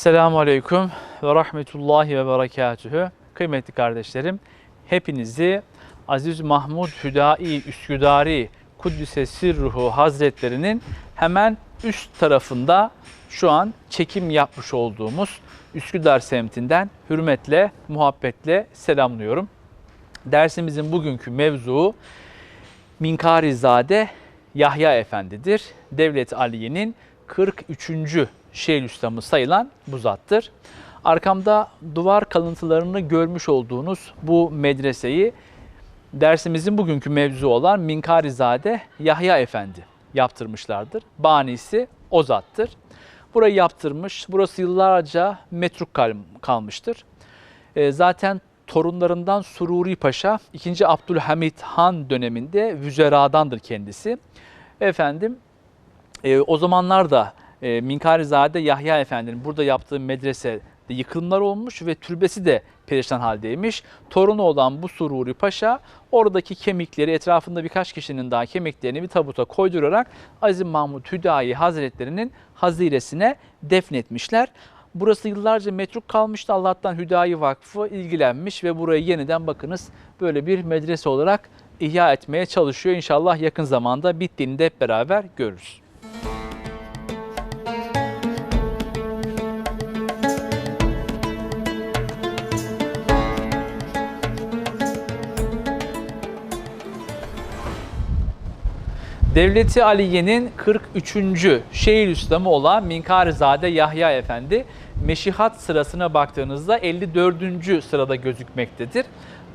Esselamu Aleyküm ve Rahmetullahi ve Berekatühü. Kıymetli kardeşlerim, hepinizi Aziz Mahmud Hüdai Üsküdari Kuddise Sirruhu Hazretlerinin hemen üst tarafında şu an çekim yapmış olduğumuz Üsküdar semtinden hürmetle, muhabbetle selamlıyorum. Dersimizin bugünkü mevzuu Minkarizade Yahya Efendi'dir. Devlet Aliye'nin 43. Şeyhülislamı sayılan bu zattır. Arkamda duvar kalıntılarını görmüş olduğunuz bu medreseyi dersimizin bugünkü mevzu olan Minkarizade Yahya Efendi yaptırmışlardır. Banisi o zattır. Burayı yaptırmış. Burası yıllarca metruk kal- kalmıştır. E, zaten torunlarından Sururi Paşa 2. Abdülhamit Han döneminde vüzeradandır kendisi. Efendim e, o zamanlarda e, Minkarizade Yahya Efendi'nin burada yaptığı medrese de yıkımlar olmuş ve türbesi de perişan haldeymiş. Torunu olan bu Sururi Paşa oradaki kemikleri etrafında birkaç kişinin daha kemiklerini bir tabuta koydurarak Aziz Mahmud Hüdayi Hazretlerinin haziresine defnetmişler. Burası yıllarca metruk kalmıştı. Allah'tan Hüdayi Vakfı ilgilenmiş ve burayı yeniden bakınız böyle bir medrese olarak ihya etmeye çalışıyor. İnşallah yakın zamanda bittiğini de hep beraber görürüz. Devleti Aliye'nin 43. Şeyhülislamı olan Minkarizade Yahya Efendi meşihat sırasına baktığınızda 54. sırada gözükmektedir.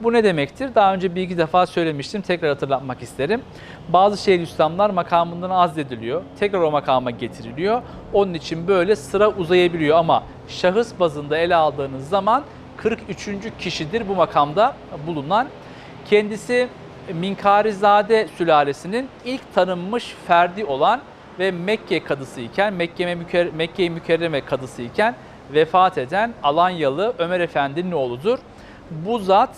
Bu ne demektir? Daha önce bir iki defa söylemiştim. Tekrar hatırlatmak isterim. Bazı Şeyhülislamlar makamından azlediliyor. Tekrar o makama getiriliyor. Onun için böyle sıra uzayabiliyor ama şahıs bazında ele aldığınız zaman 43. kişidir bu makamda bulunan. Kendisi Minkarizade sülalesinin ilk tanınmış ferdi olan ve Mekke kadısı iken, Mekke Müker Mekke-i Mükerreme kadısı iken vefat eden Alanyalı Ömer Efendi'nin oğludur. Bu zat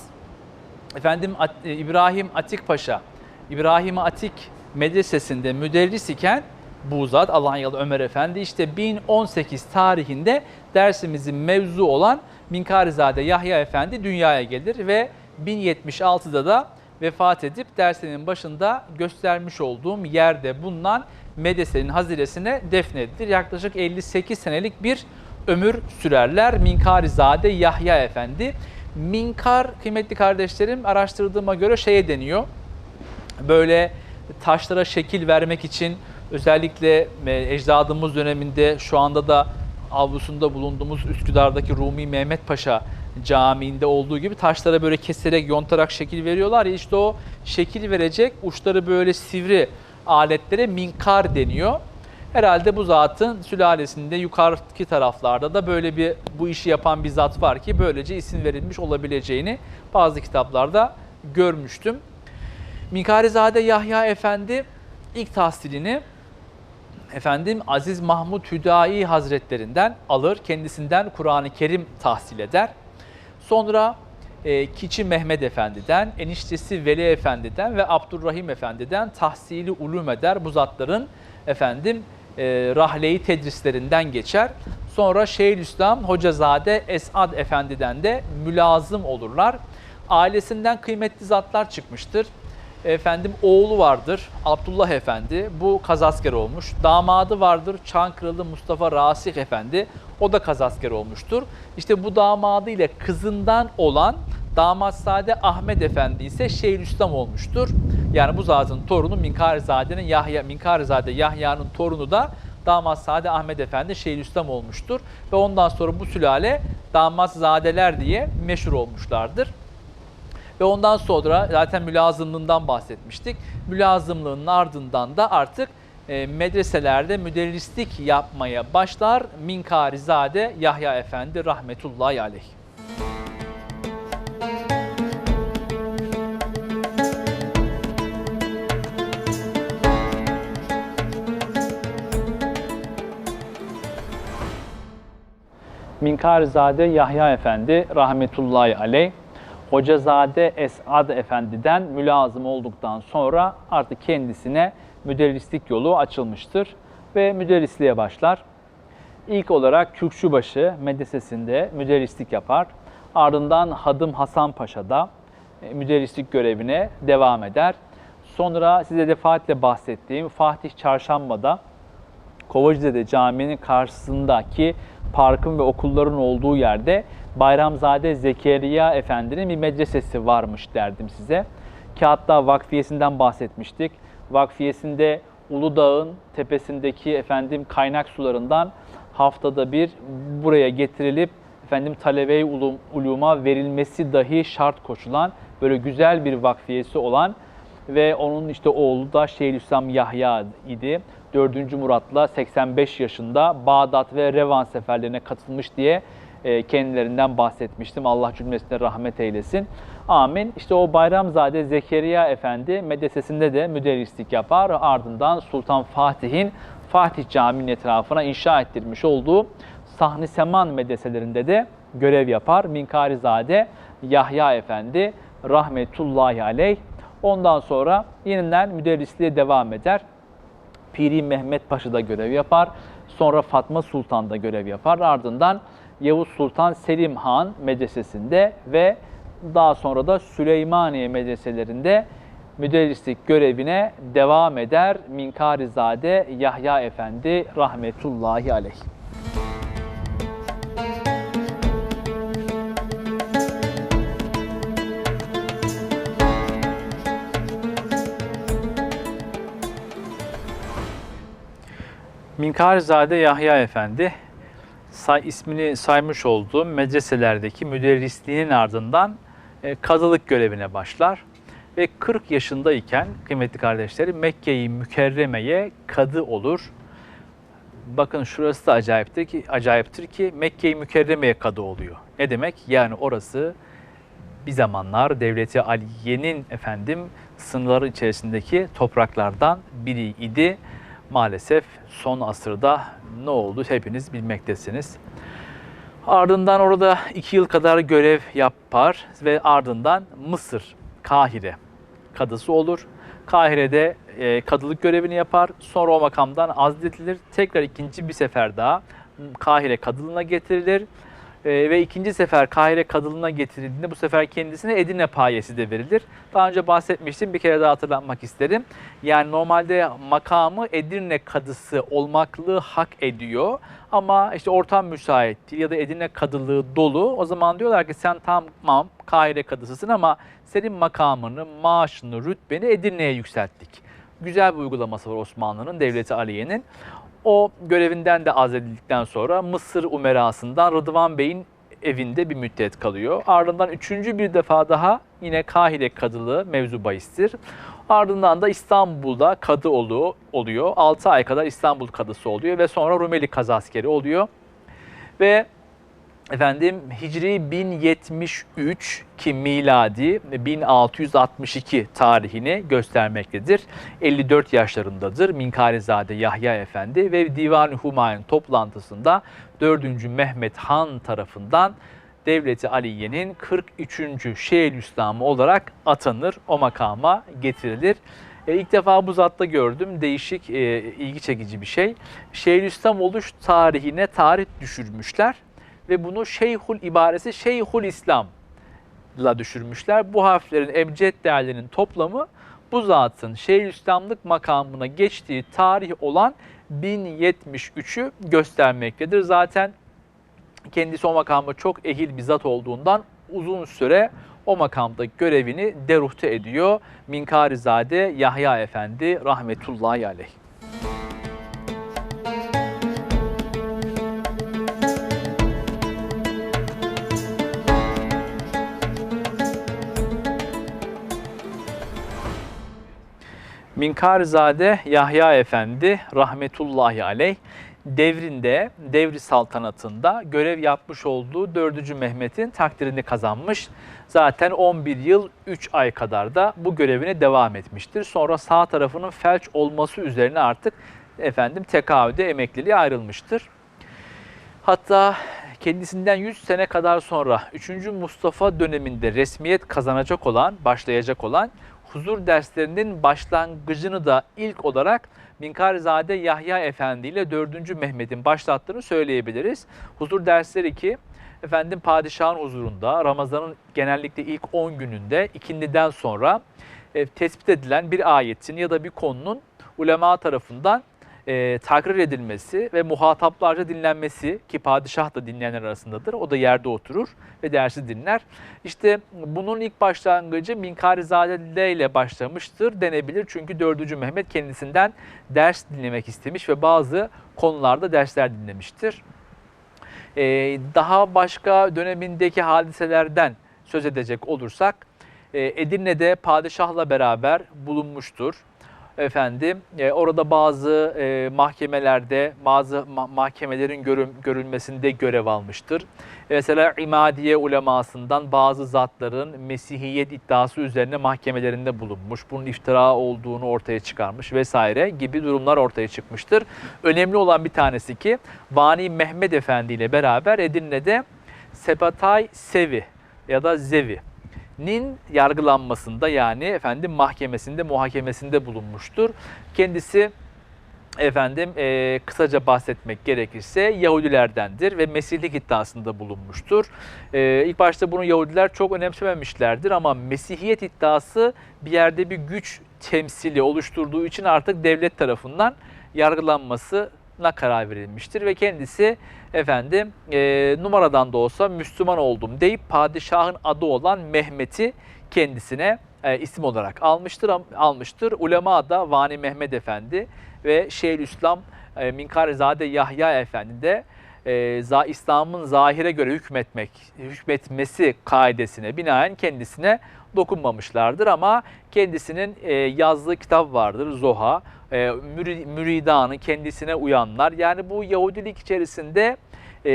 efendim e, İbrahim Atik Paşa, İbrahim Atik medresesinde müderris iken bu zat Alanyalı Ömer Efendi işte 1018 tarihinde dersimizin mevzu olan Minkarizade Yahya Efendi dünyaya gelir ve 1076'da da vefat edip dersinin başında göstermiş olduğum yerde bulunan medresenin haziresine defnedilir. Yaklaşık 58 senelik bir ömür sürerler. Minkarizade Yahya Efendi. Minkar kıymetli kardeşlerim araştırdığıma göre şeye deniyor. Böyle taşlara şekil vermek için özellikle e, ecdadımız döneminde şu anda da avlusunda bulunduğumuz Üsküdar'daki Rumi Mehmet Paşa Camii'nde olduğu gibi taşlara böyle keserek, yontarak şekil veriyorlar ya işte o şekil verecek uçları böyle sivri aletlere minkar deniyor. Herhalde bu zatın sülalesinde yukarıki taraflarda da böyle bir bu işi yapan bir zat var ki böylece isim verilmiş olabileceğini bazı kitaplarda görmüştüm. Minkarizade Yahya Efendi ilk tahsilini efendim Aziz Mahmud Hüdayi Hazretlerinden alır. Kendisinden Kur'an-ı Kerim tahsil eder. Sonra e, Kiçi Mehmet Efendi'den, eniştesi Veli Efendi'den ve Abdurrahim Efendi'den tahsili ulum eder. Bu zatların efendim e, rahleyi tedrislerinden geçer. Sonra Şeyhülislam Hocazade Esad Efendi'den de mülazım olurlar. Ailesinden kıymetli zatlar çıkmıştır. Efendim oğlu vardır Abdullah Efendi. Bu kazasker olmuş. Damadı vardır Çankırılı Mustafa Rasih Efendi. O da kazasker olmuştur. İşte bu damadı ile kızından olan Damatsade Ahmet Efendi ise Şeyhülislam olmuştur. Yani bu zatın torunu Minkarizade'nin Yahya Minkarizade Yahya'nın torunu da Damatsade Ahmet Efendi Şeyhülislam olmuştur ve ondan sonra bu sülale Damatzadeler diye meşhur olmuşlardır. Ve ondan sonra zaten mülazımlığından bahsetmiştik. Mülazımlığının ardından da artık e, medreselerde müderrislik yapmaya başlar Minkarizade Yahya Efendi rahmetullahi aleyh. Minkarizade Yahya Efendi rahmetullahi aleyh Hocazade Esad Efendi'den mülazım olduktan sonra artık kendisine müderrislik yolu açılmıştır ve müderrisliğe başlar. İlk olarak Kürkçübaşı medresesinde müderrislik yapar. Ardından Hadım Hasan Paşa'da e, müderrislik görevine devam eder. Sonra size defaatle bahsettiğim Fatih Çarşamba'da Kovacıdede Camii'nin karşısındaki parkın ve okulların olduğu yerde Bayramzade Zekeriya Efendi'nin bir medresesi varmış derdim size. Ki hatta vakfiyesinden bahsetmiştik. Vakfiyesinde Uludağ'ın tepesindeki efendim kaynak sularından haftada bir buraya getirilip efendim talebe-i ulum, uluma verilmesi dahi şart koşulan böyle güzel bir vakfiyesi olan ve onun işte oğlu da Şeyhülislam Yahya idi. 4. Murat'la 85 yaşında Bağdat ve Revan seferlerine katılmış diye e, kendilerinden bahsetmiştim. Allah cümlesine rahmet eylesin. Amin. İşte o Bayramzade Zekeriya Efendi medresesinde de müderrislik yapar. Ardından Sultan Fatih'in Fatih Camii'nin etrafına inşa ettirmiş olduğu Sahni Seman medreselerinde de görev yapar. Minkarizade Yahya Efendi rahmetullahi aleyh. Ondan sonra yeniden müderrisliğe devam eder. Piri Mehmet Paşa'da görev yapar. Sonra Fatma Sultan'da görev yapar. Ardından Yavuz Sultan Selim Han medresesinde ve daha sonra da Süleymaniye medreselerinde müderrislik görevine devam eder. Minkarizade Yahya Efendi rahmetullahi aleyh. Minkarizade Yahya Efendi say, ismini saymış olduğum medreselerdeki müderrisliğinin ardından e, kadılık görevine başlar. Ve 40 yaşındayken kıymetli kardeşlerim Mekke-i Mükerreme'ye kadı olur. Bakın şurası da acayiptir ki, acayiptir ki Mekke-i Mükerreme'ye kadı oluyor. Ne demek? Yani orası bir zamanlar Devleti Aliye'nin efendim sınırları içerisindeki topraklardan biri idi. Maalesef son asırda ne oldu hepiniz bilmektesiniz. Ardından orada iki yıl kadar görev yapar ve ardından Mısır, Kahire kadısı olur. Kahire'de e, kadılık görevini yapar. Sonra o makamdan azledilir. Tekrar ikinci bir sefer daha Kahire kadılığına getirilir. E, ve ikinci sefer Kahire kadılığına getirildiğinde bu sefer kendisine Edirne payesi de verilir. Daha önce bahsetmiştim bir kere daha hatırlatmak isterim. Yani normalde makamı Edirne kadısı olmaklığı hak ediyor. Ama işte ortam müsait ya da Edirne kadılığı dolu. O zaman diyorlar ki sen tamam Kahire kadısısın ama senin makamını, maaşını, rütbeni Edirne'ye yükselttik. Güzel bir uygulaması var Osmanlı'nın, Devleti Aliye'nin. O görevinden de azledildikten sonra Mısır Umerası'ndan Rıdvan Bey'in evinde bir müddet kalıyor. Ardından üçüncü bir defa daha yine Kahire kadılığı mevzu bahistir. Ardından da İstanbul'da kadı oluyor. 6 ay kadar İstanbul kadısı oluyor ve sonra Rumeli kazaskeri oluyor. Ve efendim Hicri 1073 ki miladi 1662 tarihini göstermektedir. 54 yaşlarındadır Minkarizade Yahya Efendi ve Divan-ı Humayun toplantısında 4. Mehmet Han tarafından Devleti Aliye'nin 43. Şeyhülislamı olarak atanır, o makama getirilir. E, ilk defa bu zatta gördüm. Değişik, e, ilgi çekici bir şey. Şeyhülislam oluş tarihine tarih düşürmüşler ve bunu Şeyhul ibaresi Şeyhul İslam'la düşürmüşler. Bu harflerin ebced değerlerinin toplamı bu zatın Şeyhülislamlık makamına geçtiği tarih olan 1073'ü göstermektedir. Zaten kendisi o makama çok ehil bir zat olduğundan uzun süre o makamda görevini deruhte ediyor. Minkarizade Yahya Efendi rahmetullahi aleyh. Minkarizade Yahya Efendi rahmetullahi aleyh devrinde, devri saltanatında görev yapmış olduğu 4. Mehmet'in takdirini kazanmış. Zaten 11 yıl 3 ay kadar da bu görevine devam etmiştir. Sonra sağ tarafının felç olması üzerine artık efendim tekavüde emekliliğe ayrılmıştır. Hatta kendisinden 100 sene kadar sonra 3. Mustafa döneminde resmiyet kazanacak olan, başlayacak olan huzur derslerinin başlangıcını da ilk olarak Minkarizade Yahya Efendi ile 4. Mehmet'in başlattığını söyleyebiliriz. Huzur dersleri ki efendim padişahın huzurunda Ramazan'ın genellikle ilk 10 gününde ikindiden sonra e, tespit edilen bir ayetin ya da bir konunun ulema tarafından e, takrir edilmesi ve muhataplarca dinlenmesi ki padişah da dinleyenler arasındadır. O da yerde oturur ve dersi dinler. İşte bunun ilk başlangıcı Minkarizade ile başlamıştır denebilir. Çünkü 4. Mehmet kendisinden ders dinlemek istemiş ve bazı konularda dersler dinlemiştir. E, daha başka dönemindeki hadiselerden söz edecek olursak e, Edirne'de padişahla beraber bulunmuştur efendim e, orada bazı e, mahkemelerde bazı ma- mahkemelerin görüm, görülmesinde görev almıştır. Mesela İmadiye ulemasından bazı zatların Mesihiyet iddiası üzerine mahkemelerinde bulunmuş. Bunun iftira olduğunu ortaya çıkarmış vesaire gibi durumlar ortaya çıkmıştır. Önemli olan bir tanesi ki Vani Mehmet Efendi ile beraber Edirne'de Sebatay Sevi ya da Zevi nin yargılanmasında yani efendim mahkemesinde muhakemesinde bulunmuştur. Kendisi efendim e, kısaca bahsetmek gerekirse Yahudilerdendir ve Mesihlik iddiasında bulunmuştur. E, ilk başta bunu Yahudiler çok önemsememişlerdir ama Mesihiyet iddiası bir yerde bir güç temsili oluşturduğu için artık devlet tarafından yargılanmasına karar verilmiştir ve kendisi efendim e, numaradan da olsa Müslüman oldum deyip padişahın adı olan Mehmet'i kendisine e, isim olarak almıştır. almıştır. Ulema da Vani Mehmet Efendi ve Şeyhülislam e, Minkarizade Yahya Efendi de e, İslam'ın zahire göre hükmetmek, hükmetmesi kaidesine binaen kendisine dokunmamışlardır ama kendisinin e, yazdığı kitap vardır Zoha. E, müri- müridanı kendisine uyanlar yani bu Yahudilik içerisinde e,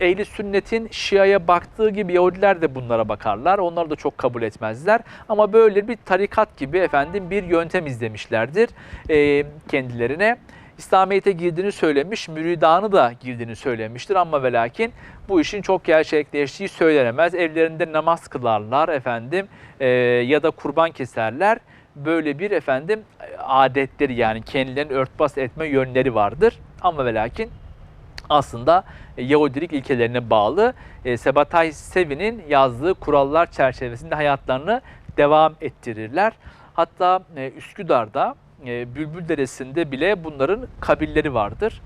ehli sünnetin Şia'ya baktığı gibi Yahudiler de bunlara bakarlar. Onları da çok kabul etmezler. Ama böyle bir tarikat gibi efendim bir yöntem izlemişlerdir e, kendilerine. İslamiyet'e girdiğini söylemiş, müridanı da girdiğini söylemiştir ama ve lakin bu işin çok gerçekleştiği söylenemez. Evlerinde namaz kılarlar efendim e, ya da kurban keserler. Böyle bir efendim adetleri yani kendilerini örtbas etme yönleri vardır. Ama ve lakin aslında e, Yahudilik ilkelerine bağlı e, Sebatay Sevi'nin yazdığı kurallar çerçevesinde hayatlarını devam ettirirler. Hatta e, Üsküdar'da e, Bülbül Deresi'nde bile bunların kabilleri vardır.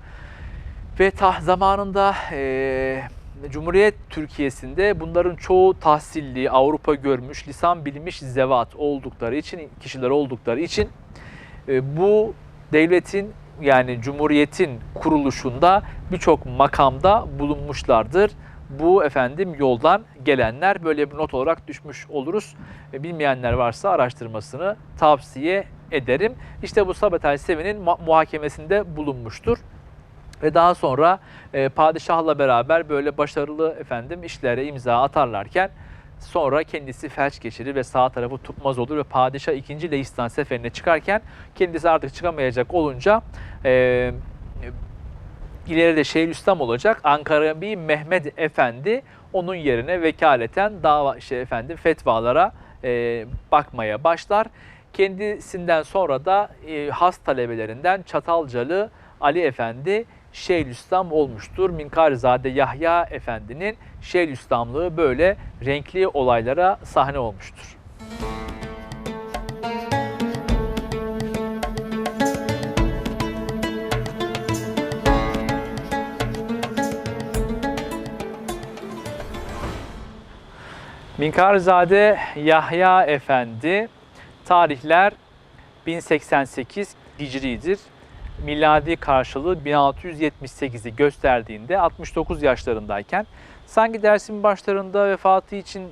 Ve ta zamanında e, Cumhuriyet Türkiye'sinde bunların çoğu tahsilli, Avrupa görmüş, lisan bilmiş zevat oldukları için, kişiler oldukları için e, bu devletin yani Cumhuriyet'in kuruluşunda birçok makamda bulunmuşlardır. Bu efendim yoldan gelenler böyle bir not olarak düşmüş oluruz. E, Bilmeyenler varsa araştırmasını tavsiye ederim. İşte bu Sabatay Sevi'nin mu- muhakemesinde bulunmuştur. Ve daha sonra e, padişahla beraber böyle başarılı efendim işlere imza atarlarken sonra kendisi felç geçirir ve sağ tarafı tutmaz olur ve padişah ikinci Leistan seferine çıkarken kendisi artık çıkamayacak olunca e, ileride Şeyhülislam olacak Ankara bir Mehmet Efendi onun yerine vekaleten dava şey efendim fetvalara e, bakmaya başlar. Kendisinden sonra da e, has talebelerinden Çatalcalı Ali Efendi Şeyhülislam olmuştur. Minkarizade Yahya Efendi'nin Şeyhülislamlığı böyle renkli olaylara sahne olmuştur. Minkarizade Yahya Efendi tarihler 1088 Hicri'dir. Miladi karşılığı 1678'i gösterdiğinde 69 yaşlarındayken sanki dersin başlarında vefatı için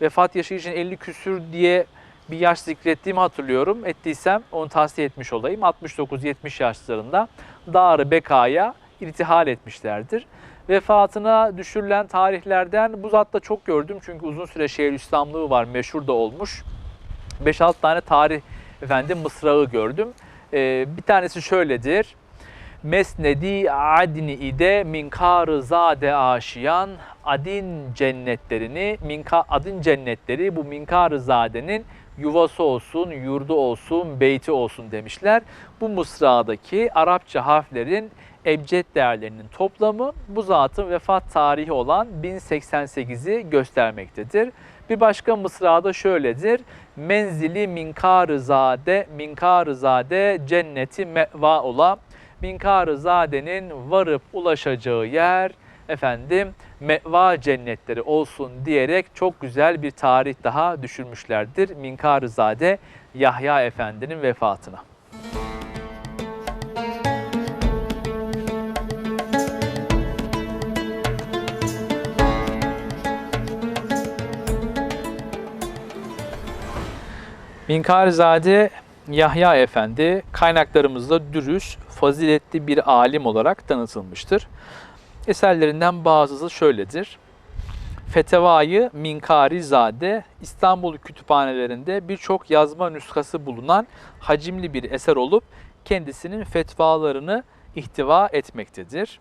vefat yaşı için 50 küsür diye bir yaş zikrettiğimi hatırlıyorum. Ettiysem onu tavsiye etmiş olayım. 69-70 yaşlarında Dar-ı Beka'ya irtihal etmişlerdir. Vefatına düşürülen tarihlerden bu zatta çok gördüm. Çünkü uzun süre Şeyhülislamlığı var, meşhur da olmuş. 5-6 tane tarih efendim mısrağı gördüm. Ee, bir tanesi şöyledir. Mesnedi adni ide minkar zade aşiyan adin cennetlerini minka adin cennetleri bu minkar zadenin yuvası olsun, yurdu olsun, beyti olsun demişler. Bu mısradaki Arapça harflerin ebced değerlerinin toplamı bu zatın vefat tarihi olan 1088'i göstermektedir. Bir başka mısrada şöyledir. Menzili minkar zade, minkar zade cenneti meva ola. minkar zadenin varıp ulaşacağı yer efendim meva cennetleri olsun diyerek çok güzel bir tarih daha düşürmüşlerdir. minkar zade Yahya Efendi'nin vefatına. Minkarizade Yahya Efendi kaynaklarımızda dürüst, faziletli bir alim olarak tanıtılmıştır. Eserlerinden bazısı şöyledir. Fetevayı Minkarizade İstanbul kütüphanelerinde birçok yazma nüshası bulunan hacimli bir eser olup kendisinin fetvalarını ihtiva etmektedir.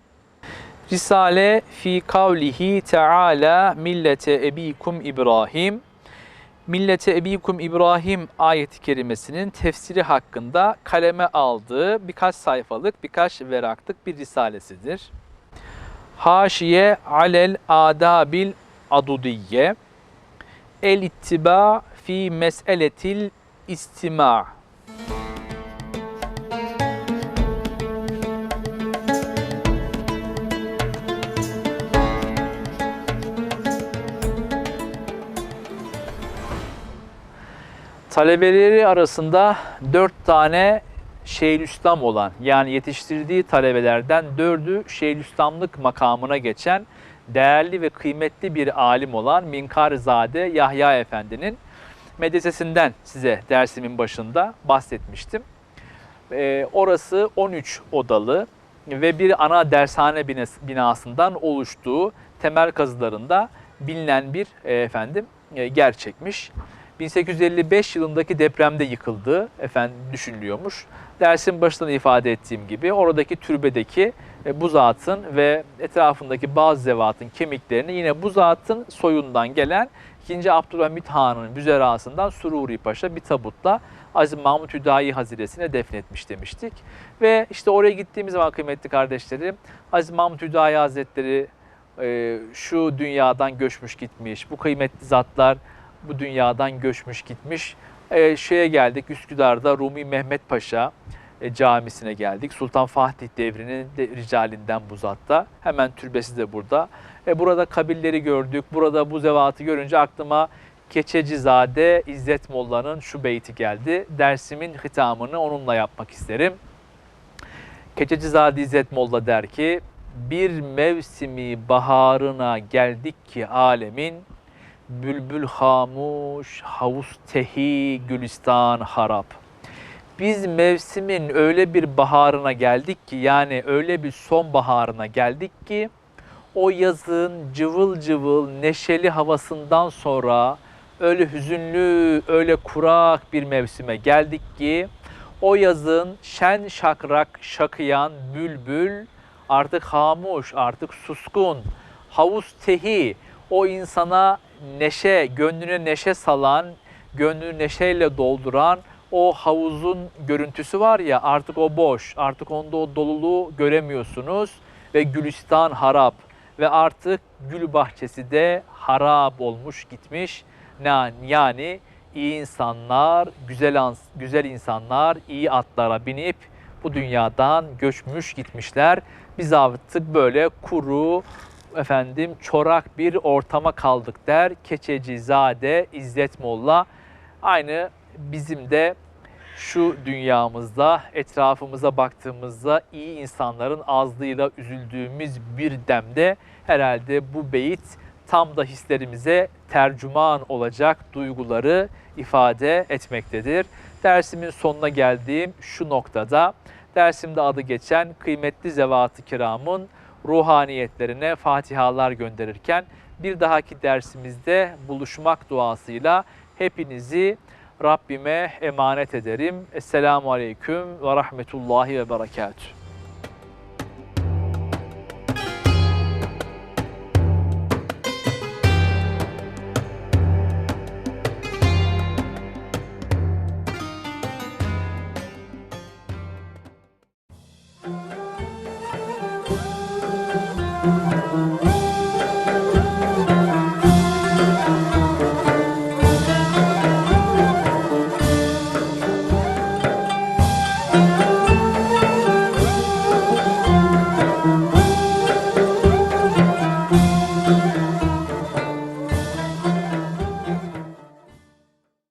Risale fi kavlihi Teala millete ebikum İbrahim Millete Ebikum İbrahim ayeti kerimesinin tefsiri hakkında kaleme aldığı birkaç sayfalık, birkaç veraklık bir risalesidir. Haşiye alel adabil adudiyye El ittiba fi meseletil istima' Talebeleri arasında dört tane Şeyhülislam olan yani yetiştirdiği talebelerden dördü Şeyhülislamlık makamına geçen değerli ve kıymetli bir alim olan Minkarzade Yahya Efendi'nin medresesinden size dersimin başında bahsetmiştim. Ee, orası 13 odalı ve bir ana dershane binasından oluştuğu temel kazılarında bilinen bir e, efendim e, gerçekmiş. 1855 yılındaki depremde yıkıldığı efendim düşünülüyormuş. Dersin başında ifade ettiğim gibi oradaki türbedeki e, bu zatın ve etrafındaki bazı zevatın kemiklerini yine bu zatın soyundan gelen 2. Abdülhamit Han'ın müzerasından Sururi Paşa bir tabutla Aziz Mahmut Hüdayi Haziresi'ne defnetmiş demiştik. Ve işte oraya gittiğimiz zaman kıymetli kardeşlerim Aziz Mahmut Hüdayi Hazretleri e, şu dünyadan göçmüş gitmiş, bu kıymetli zatlar bu dünyadan göçmüş gitmiş. E, şeye geldik Üsküdar'da Rumi Mehmet Paşa e, camisine geldik. Sultan Fatih devrinin de, ricalinden bu zatta. Hemen türbesi de burada. E, burada kabilleri gördük. Burada bu zevatı görünce aklıma Keçecizade İzzet Molla'nın şu beyti geldi. Dersimin hitamını onunla yapmak isterim. Keçecizade İzzet Molla der ki, bir mevsimi baharına geldik ki alemin, Bülbül hamuş, havuz tehi, gülistan harap. Biz mevsimin öyle bir baharına geldik ki yani öyle bir sonbaharına geldik ki o yazın cıvıl cıvıl neşeli havasından sonra öyle hüzünlü, öyle kurak bir mevsime geldik ki o yazın şen şakrak şakıyan bülbül artık hamuş, artık suskun, havuz tehi o insana neşe, gönlüne neşe salan, gönlünü neşeyle dolduran o havuzun görüntüsü var ya artık o boş, artık onda o doluluğu göremiyorsunuz ve gülistan harap ve artık gül bahçesi de harap olmuş gitmiş. Yani iyi insanlar, güzel güzel insanlar iyi atlara binip bu dünyadan göçmüş gitmişler. Biz artık böyle kuru, efendim çorak bir ortama kaldık der Keçecizade İzzet Molla. Aynı bizim de şu dünyamızda etrafımıza baktığımızda iyi insanların azlığıyla üzüldüğümüz bir demde herhalde bu beyit tam da hislerimize tercüman olacak duyguları ifade etmektedir. Dersimin sonuna geldiğim şu noktada dersimde adı geçen kıymetli zevat-ı kiramın ruhaniyetlerine fatihalar gönderirken bir dahaki dersimizde buluşmak duasıyla hepinizi Rabbime emanet ederim. Esselamu Aleyküm ve Rahmetullahi ve Berekatuhu.